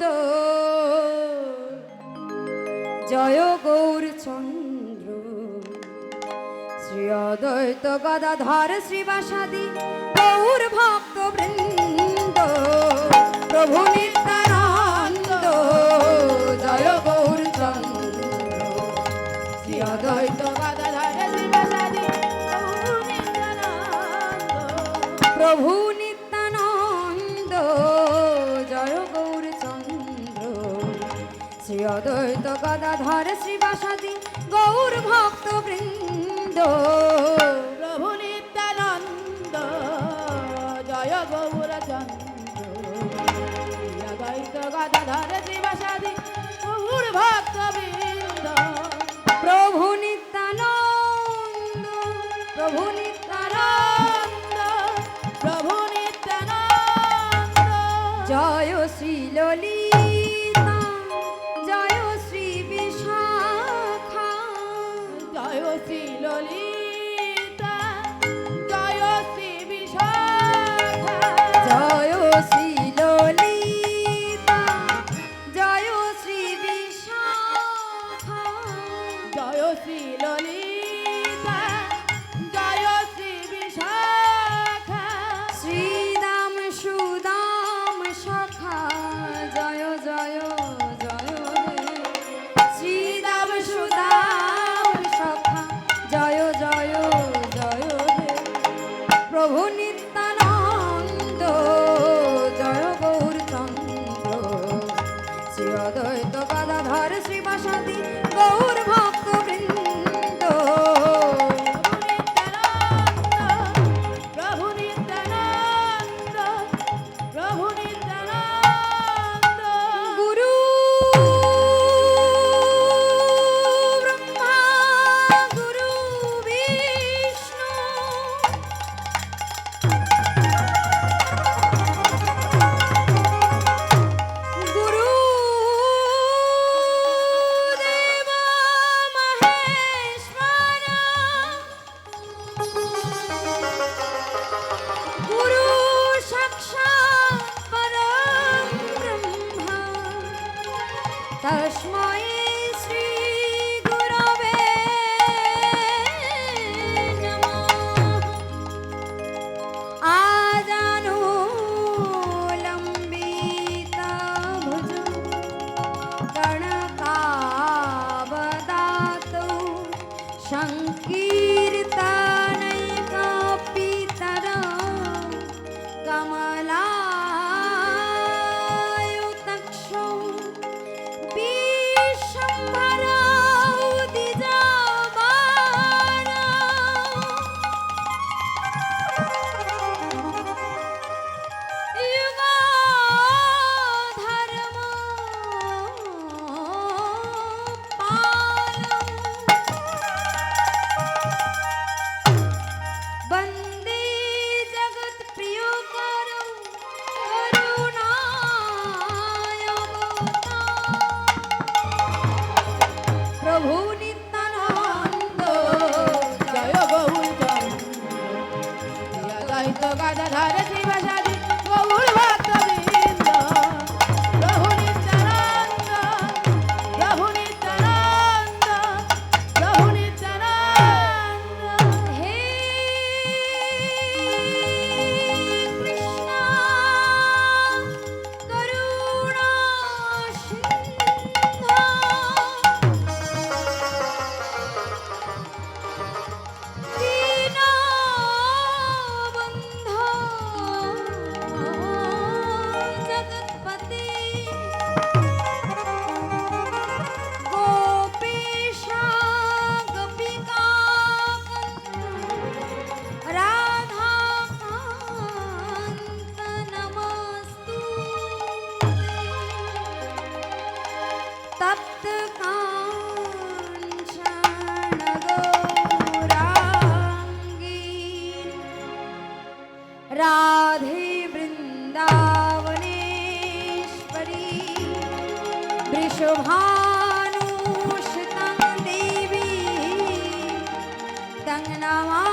সুন্দর। জয় গৌরচন্দ্র শ্রী অদ্বৈত গদাধর শ্রীবাসাদি, গৌর ভক্ত বৃন্দ প্রভু নিত্যানন্দ। জয় গৌরচন্দ্র শ্রী অদ্বৈত গদাধর শ্রীবাসাদি প্রভু শ্রী অদ্বৈত গদাধর শ্রীবাসাদি গৌর ভক্ত বৃন্দ। প্রভু নিত্যানন্দ, জয় গৌর চন্দ্র। গদাধর শ্রীবাসাদি গৌর ভক্ত বৃন্দ। প্রভু নিত্যানন্দ, প্রভু taşmayı ಶ್ರೀವಾದ ಧಾರ ಶ್ರೀವಾದ तंग नामा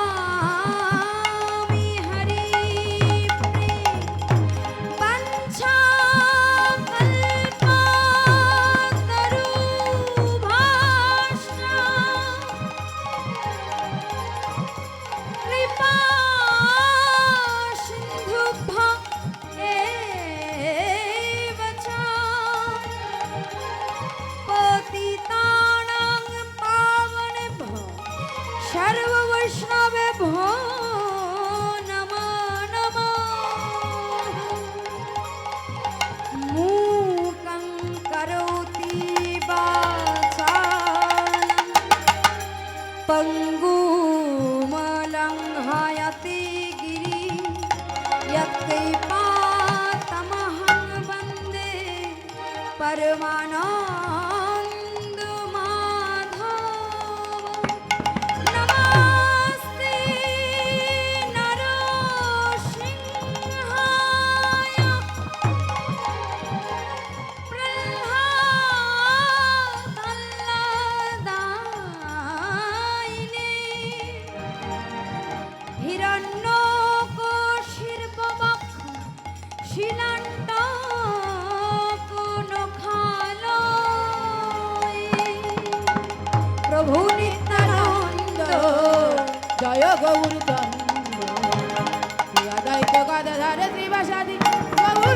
यत्रिपा वन्दे। परमाणा প্রভু নিত্যানন্দ। জয় গৌর চন্দ্র দৈত্য শ্রীবাসাদি গৌর